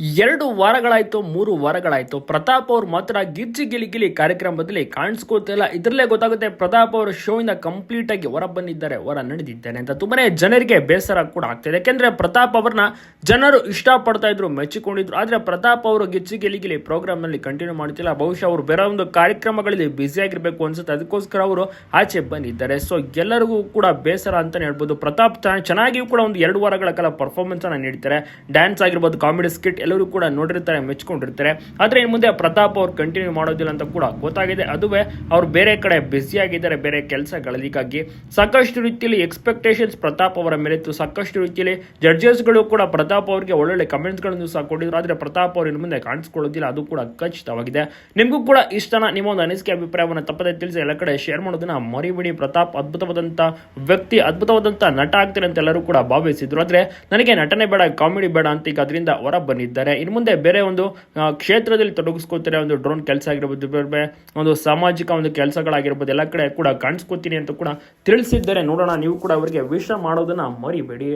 ಎರಡು ವಾರಗಳಾಯ್ತು, ಮೂರು ವಾರಗಳಾಯ್ತು. ಪ್ರತಾಪ್ ಅವ್ರು ಮಾತ್ರ ಗಿಜ್ಜಿ ಗಿಲಿ ಗಿಲಿ ಕಾರ್ಯಕ್ರಮದಲ್ಲಿ ಕಾಣಿಸ್ಕೊಳ್ತಿಲ್ಲ. ಇದರಲ್ಲೇ ಗೊತ್ತಾಗುತ್ತೆ ಪ್ರತಾಪ್ ಅವರು ಶೋಯಿಂದ ಕಂಪ್ಲೀಟ್ ಆಗಿ ಹೊರ ಬಂದಿದ್ದಾರೆ, ಹೊರ ನಡೆದಿದ್ದಾರೆ ಅಂತ. ತುಂಬಾನೇ ಜನರಿಗೆ ಬೇಸರ ಕೂಡ ಆಗ್ತಿದೆ ಯಾಕೆಂದ್ರೆ ಪ್ರತಾಪ್ ಅವ್ರನ್ನ ಜನರು ಇಷ್ಟಪಡ್ತಾ ಇದ್ರು, ಮೆಚ್ಚಿಕೊಂಡಿದ್ರು. ಆದ್ರೆ ಪ್ರತಾಪ್ ಅವರು ಗಿಜ್ಜಿ ಗಿಲಿ ಗಿಲಿ ಪ್ರೋಗ್ರಾಮ್ನಲ್ಲಿ ಕಂಟಿನ್ಯೂ ಮಾಡ್ತಿಲ್ಲ. ಬಹುಶಃ ಅವರು ಬೇರೆ ಒಂದು ಕಾರ್ಯಕ್ರಮಗಳಲ್ಲಿ ಬ್ಯುಸಿ ಆಗಿರ್ಬೇಕು ಅನ್ಸುತ್ತೆ. ಅದಕ್ಕೋಸ್ಕರ ಅವರು ಆಚೆ ಬಂದಿದ್ದಾರೆ. ಸೊ ಎಲ್ಲರಿಗೂ ಕೂಡ ಬೇಸರ ಅಂತಾನೆ ಹೇಳ್ಬೋದು. ಪ್ರತಾಪ್ ಚೆನ್ನಾಗಿಯೂ ಕೂಡ ಒಂದು ಎರಡು ವಾರಗಳ ಕಾಲ ಪರ್ಫಾರ್ಮೆನ್ಸ್ ಅನ್ನ ನೀಡ್ತಾರೆ. ಡ್ಯಾನ್ಸ್ ಆಗಿರ್ಬೋದು ಕಾಮಿಡಿ ಸ್ಕಿಟ್ ಎಲ್ಲರೂ ಕೂಡ ನೋಡಿರ್ತಾರೆ, ಮೆಚ್ಕೊಂಡಿರ್ತಾರೆ. ಆದ್ರೆ ಇನ್ನು ಮುಂದೆ ಪ್ರತಾಪ್ ಅವ್ರು ಕಂಟಿನ್ಯೂ ಮಾಡೋದಿಲ್ಲ ಅಂತ ಕೂಡ ಗೊತ್ತಾಗಿದೆ. ಅದುವೇ ಅವ್ರು ಬೇರೆ ಕಡೆ ಬ್ಯುಸಿಯಾಗಿದ್ದಾರೆ ಬೇರೆ ಕೆಲಸಗಳಿಗಾಗಿ ಸಾಕಷ್ಟು ರೀತಿಯಲ್ಲಿ ಎಕ್ಸ್ಪೆಕ್ಟೇಷನ್ಸ್ ಪ್ರತಾಪ್ ಅವರ ಮೇಲಿತ್ತು. ಸಾಕಷ್ಟು ರೀತಿಯಲ್ಲಿ ಜಡ್ಜಸ್ಗಳು ಕೂಡ ಪ್ರತಾಪ್ ಅವರಿಗೆ ಒಳ್ಳೊಳ್ಳೆ ಕಮೆಂಟ್ಸ್ಗಳನ್ನು ಸಹ ಕೊಟ್ಟಿದ್ರು. ಆದರೆ ಪ್ರತಾಪ್ ಅವರು ಇನ್ನು ಮುಂದೆ ಕಾಣಿಸ್ಕೊಳ್ಳೋದಿಲ್ಲ. ಅದು ಕೂಡ ಖಚಿತವಾಗಿದೆ. ನಿಮಗೂ ಕೂಡ ಇಷ್ಟನ ನಿಮ್ಮ ಒಂದು ಅನಿಸಿಕೆ ಅಭಿಪ್ರಾಯವನ್ನು ತಪ್ಪದೆ ತಿಳಿಸಿ ಎಲ್ಲ ಕಡೆ ಶೇರ್ ಮಾಡೋದನ್ನ ಮರಿಬಿಡಿ. ಪ್ರತಾಪ್ ಅದ್ಭುತವಾದಂಥ ವ್ಯಕ್ತಿ ಅದ್ಭುತವಾದಂಥ ನಟ ಆಗ್ತಾರೆ ಅಂತ ಎಲ್ಲರೂ ಕೂಡ ಭಾವಿಸಿದ್ರು. ಆದರೆ ನನಗೆ ನಟನೆ ಬೇಡ ಕಾಮಿಡಿ ಬೇಡ ಅಂತ ಈಗ ಅದರಿಂದ ಹೊರ ಬಂದಿದ್ದಾರೆ ಇನ್ನು ಮುಂದೆ ಬೇರೆ ಒಂದು ಕ್ಷೇತ್ರದಲ್ಲಿ ತೊಡಗಿಸ್ಕೋತಾರೆ ಒಂದು ಡ್ರೋನ್ ಕೆಲಸ ಆಗಿರ್ಬೋದು, ಬೇರೆ ಒಂದು ಸಾಮಾಜಿಕ ಒಂದು ಕೆಲಸಗಳಾಗಿರ್ಬೋದು, ಎಲ್ಲ ಕಡೆ ಕೂಡ ಕಾಣಿಸ್ಕೋತೀನಿ ಅಂತ ಕೂಡ ತಿಳಿಸಿದ್ದಾರೆ. ನೋಡೋಣ, ನೀವು ಕೂಡ ಅವರಿಗೆ ವಿಷ ಮಾಡೋದನ್ನ ಮರಿಬೇಡಿ.